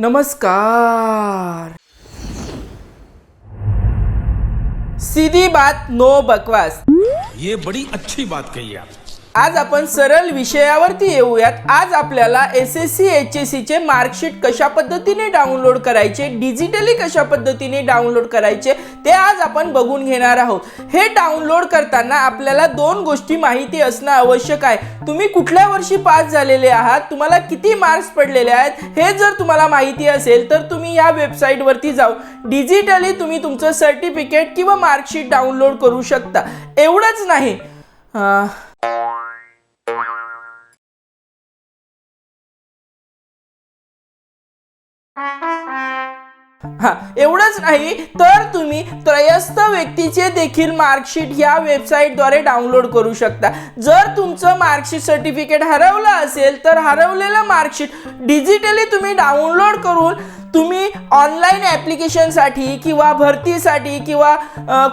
नमस्कार. सीधी बात नो बकवास. ये बड़ी अच्छी बात कही आप। आज आपण सरळ विषयावरती येऊयात. आज आपल्याला S S C H S सीचे मार्कशीट कशा पद्धतीने डाउनलोड करायचे डिजिटली कशा पद्धतीने डाउनलोड करायचे ते आज आपण बघून घेणार आहोत. हे डाउनलोड करताना आपल्याला दोन गोष्टी माहिती असणं आवश्यक आहे. तुम्ही कुठल्या वर्षी पास झालेले आहात? तुम्हाला किती मार्क्स पडलेले आहेत? हे जर तुम्हाला माहिती असेल तर तुम्ही या वेबसाईटवरती जाऊ डिजिटली तुम्ही तुमचं सर्टिफिकेट किंवा मार्कशीट डाउनलोड करू शकता. एवढंच नाही. अं, हा एवढंच नाही तर तुम्ही त्रयस्थ व्यक्तीचे देखील मार्कशीट या वेबसाईटद्वारे डाउनलोड करू शकता. जर तुमचं मार्कशीट सर्टिफिकेट हरवलं असेल तर हरवलेलं मार्कशीट डिजिटली तुम्ही डाउनलोड करून तुम्ही ऑनलाईन ॲप्लिकेशनसाठी किंवा भरतीसाठी किंवा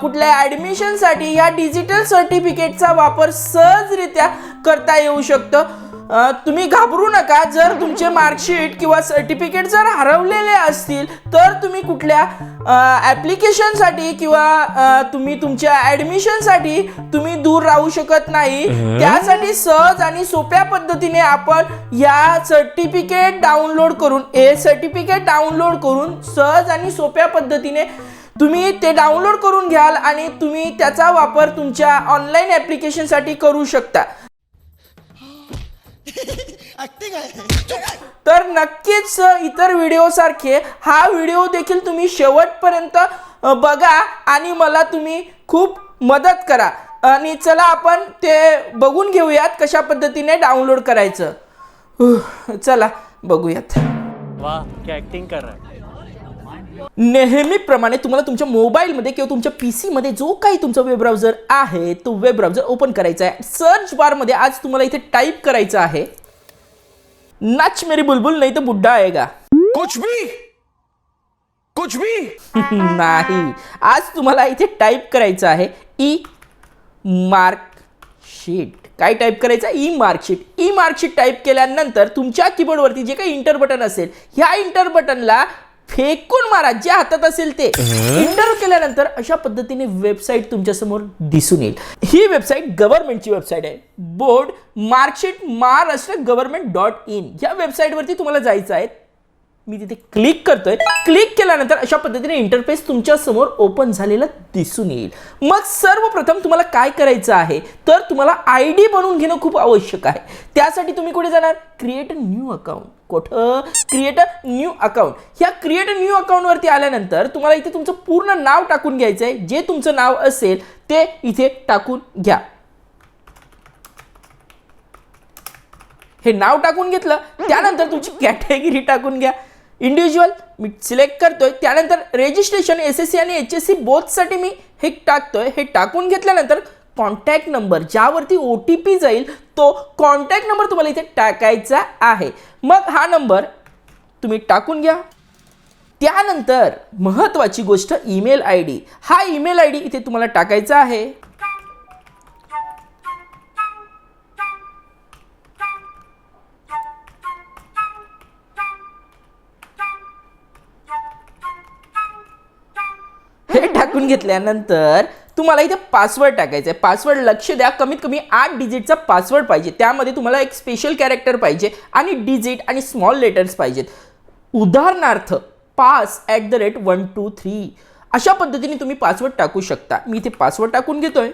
कुठल्या ॲडमिशनसाठी या डिजिटल सर्टिफिकेटचा वापर सहजरित्या करता येऊ शकतं. तुम्ही घाबरू नका. जर तुमचे मार्कशीट किंवा सर्टिफिकेट जर हरवलेले असतील तर तुम्ही कुठल्या ॲप्लिकेशनसाठी किंवा तुम्ही तुमच्या ॲडमिशनसाठी तुम्ही दूर राहू शकत नाही. त्यासाठी सहज आणि सोप्या पद्धतीने आपण या सर्टिफिकेट डाउनलोड करून हे सर्टिफिकेट डाउनलोड करून सहज आणि सोप्या पद्धतीने तुम्ही ते डाउनलोड करून घ्याल आणि तुम्ही त्याचा वापर तुमच्या ऑनलाईन ॲप्लिकेशनसाठी करू शकता. तर नक्कीच इतर व्हिडिओ सारखे हा व्हिडिओ देखील तुम्ही शेवटपर्यंत बघा आणि मला तुम्ही खूप मदत करा. आणि चला आपण ते बघून घेऊयात कशा पद्धतीने डाउनलोड करायचं. चला बघूयात. वाह क्या एक्टिंग कर रहा है. नेहमीप्रमाणे तुम्हाला तुमच्या मोबाईलमध्ये किंवा तुमच्या पी सीमध्ये जो काही तुमचा वेब ब्राउझर आहे तो वेब ब्राउझर ओपन करायचा आहे. सर्च बारमध्ये आज तुम्हाला इथे टाईप करायचं आहे. नाच मेरी बुलबुल नाही तर बुड्ढा आएगा। कुछ भी कुछ भी। नाही. आज तुम्हाला इथे टाईप करायचं आहे ई मार्कशीट काय टाईप करायचं? E marksheet e marksheet type केल्यानंतर तुमच्या कीबोर्डवरती जे काही इंटर बटन असेल ह्या इंटर बटनला फेकून मारा जे हातात असेल ते. इंटर केल्यानंतर अशा पद्धतीने वेबसाईट तुमच्यासमोर दिसून येईल. ही वेबसाईट गव्हर्नमेंटची वेबसाईट आहे. Board marksheet Maharashtra government dot in या वेबसाईटवरती तुम्हाला जायचं आहे. मी तिथे क्लिक करतोय. क्लिक केल्यानंतर अशा पद्धतीने इंटरफेस तुमच्यासमोर ओपन झालेला दिसून येईल. मग सर्वप्रथम तुम्हाला काय करायचं आहे? तर तुम्हाला आय डी बनवून घेणं खूप आवश्यक आहे. त्यासाठी तुम्ही कुठे जाणार? क्रिएट अ न्यू अकाउंट कुठं? क्रिएट अ न्यू अकाउंट ह्या क्रिएट अ न्यू अकाउंटवरती आल्यानंतर तुम्हाला इथे तुमचं पूर्ण नाव टाकून घ्यायचं आहे जे तुमचं नाव असेल ते इथे टाकून घ्या. हे नाव टाकून घेतलं त्यानंतर तुमची कॅटेगरी टाकून घ्या. इंडिव्हिज्युअल मी सिलेक्ट करतोय. त्यानंतर रेजिस्ट्रेशन एस एस सी आणि एच एस सी बोथसाठी मी हे टाकतोय. हे टाकून घेतल्यानंतर कॉन्टॅक्ट नंबर ज्यावरती ओ टी पी जाईल तो कॉन्टॅक्ट नंबर तुम्हाला इथे टाकायचा आहे. मग हा नंबर तुम्ही टाकून घ्या. त्यानंतर महत्त्वाची गोष्ट ईमेल आय डी हा ईमेल आय डी इथे तुम्हाला टाकायचा आहे. हे टाकून घेतल्यानंतर तुम्हाला इथे पासवर्ड टाकायचा आहे पासवर्ड लक्ष द्या. कमीत कमी आठ डिजिटचा पासवर्ड पाहिजे. त्यामध्ये तुम्हाला एक स्पेशल कॅरेक्टर पाहिजे आणि डिजिट आणि स्मॉल लेटर्स पाहिजेत. उदाहरणार्थ pass at the rate one two three अशा पद्धतीने तुम्ही पासवर्ड टाकू शकता. मी इथे पासवर्ड टाकून घेतोय.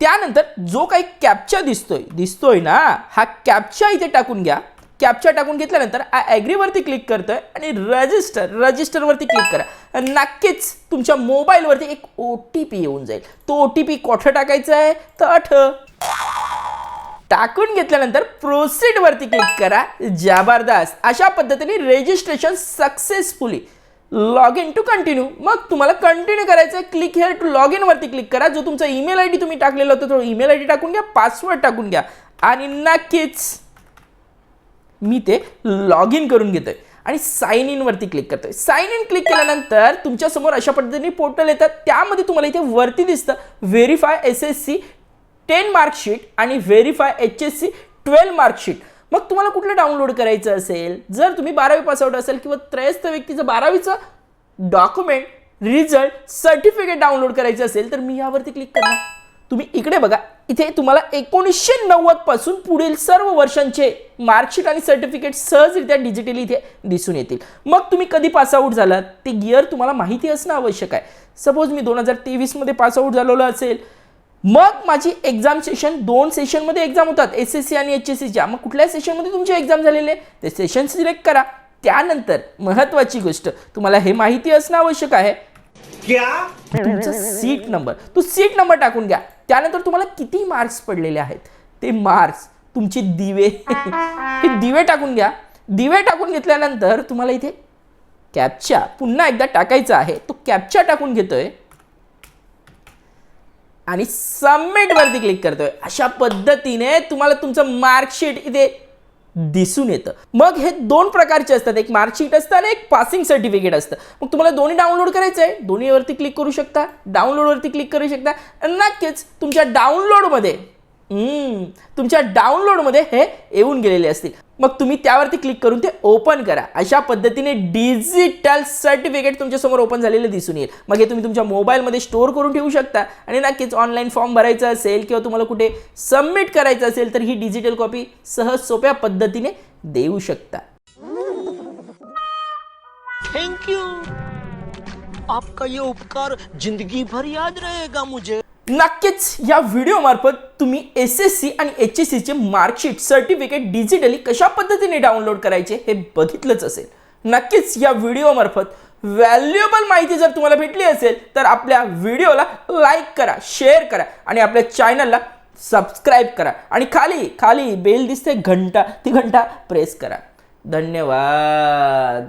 त्यानंतर जो काही कॅप्चा दिसतोय दिसतोय ना हा कॅप्चा इथे टाकून घ्या. कॅप्चर टाकून घेतल्यानंतर ॲग्रीवरती क्लिक करतोय आणि रजिस्टर रजिस्टरवरती क्लिक करा. नक्कीच तुमच्या मोबाईलवरती एक ओ टी पी येऊन जाईल. तो ओ टी पी कोठं टाकायचा आहे? तर अठ टाकून घेतल्यानंतर प्रोसीडवरती क्लिक करा. जबरदस्त. अशा पद्धतीने registration successfully log in to continue मग तुम्हाला कंटिन्यू करायचं आहे क्लिक हेअर टू लॉग इनवरती क्लिक करा. जो तुमचा ईमेल आय डी तुम्ही टाकलेला होता तो ईमेल आय डी टाकून घ्या पासवर्ड टाकून घ्या. आणि नक्कीच मी ते लॉग इन करून घेतो आहे आणि साईन इनवरती क्लिक क्लिक करतोय. साईन इन क्लिक केल्यानंतर तुमच्यासमोर अशा पद्धतीने पोर्टल येतात. त्यामध्ये तुम्हाला इथे वरती दिसतं verify S S C ten marksheet आणि verify H S C twelve marksheet मग तुम्हाला कुठलं डाउनलोड करायचं असेल? जर तुम्ही बारावी पासआउट असेल किंवा त्रयस्थ व्यक्तीचं बारावीचं डॉक्युमेंट रिझल्ट सर्टिफिकेट डाउनलोड करायचं असेल तर मी यावरती क्लिक करणार. तुम्ही इकडे बघा. इथे तुम्हाला एकोणीसशे नव्वदपासून पुढील सर्व वर्षांचे मार्कशीट आणि सर्टिफिकेट सहजरित्या डिजिटली इथे दिसून येतील. मग तुम्ही कधी पासआउट झालात? ते गिअर तुम्हाला माहिती असणं आवश्यक आहे. सपोज मी दोन हजार तेवीसमध्ये पासआउट झालेलो असेल. मग माझी एक्झाम सेशन दोन सेशनमध्ये एक्झाम होतात. एस एस सी आणि एच एस सीच्या मग कुठल्या सेशनमध्ये तुमची एक्झाम झालेले ते सेशन सिलेक्ट करा. त्यानंतर महत्त्वाची गोष्ट तुम्हाला हे माहिती असणं आवश्यक आहे. तुमचा सीट नंबर तो सीट नंबर टाकून घ्या. त्यानंतर तुम्हाला किती मार्क्स पडलेले आहेत? ते मार्क्स तुमचे दिवे. हे दिवे टाकून घ्या. दिवे टाकून घेतल्यानंतर तुम्हाला इथे कॅपचा पुन्हा एकदा टाकायचा आहे. तो कॅपचा टाकून घेतोय. आणि सबमिट वरती क्लिक करतोय. अशा पद्धतीने तुम्हाला तुमचं मार्कशीट इथे दिसून येतं. मग हे दोन प्रकारचे असतात. एक मार्कशीट असतं आणि एक पासिंग सर्टिफिकेट असतं. मग तुम्हाला दोन्ही डाउनलोड करायचं आहे. दोन्हीवरती क्लिक करू शकता. डाउनलोडवरती क्लिक करू शकता. आणि नक्कीच तुमच्या डाउनलोडमध्ये तुमच्या डाउनलोडमध्ये हे येऊन गेलेले असतील. मग तुम्ही त्यावरती क्लिक करून ते ओपन करा. अशा पद्धतीने डिजिटल सर्टिफिकेट तुमच्यासमोर ओपन झालेलं दिसून येईल. मग हे तुम्ही तुमच्या मोबाईलमध्ये स्टोअर करून ठेवू शकता. आणि नक्कीच ऑनलाईन फॉर्म भरायचा असेल किंवा तुम्हाला कुठे सबमिट करायचं असेल तर ही डिजिटल कॉपी सहज सोप्या पद्धतीने देऊ शकता. थँक्यू यू आपका ये उपकार जिंदगी भर याद रहेगा मुझे. नक्कीच या व्हिडिओमार्फत तुम्ही एस एस सी आणि एच एस सीचे मार्कशीट सर्टिफिकेट डिजिटली कशा पद्धतीने डाउनलोड करायचे हे बघितलंच असेल. नक्कीच या व्हिडिओमार्फत व्हॅल्युएबल माहिती जर तुम्हाला भेटली असेल तर आपल्या व्हिडिओला लाईक करा शेअर करा आणि आपल्या चॅनलला सबस्क्राईब करा. आणि खाली खाली बेल दिसते घंटा ती घंटा प्रेस करा. धन्यवाद.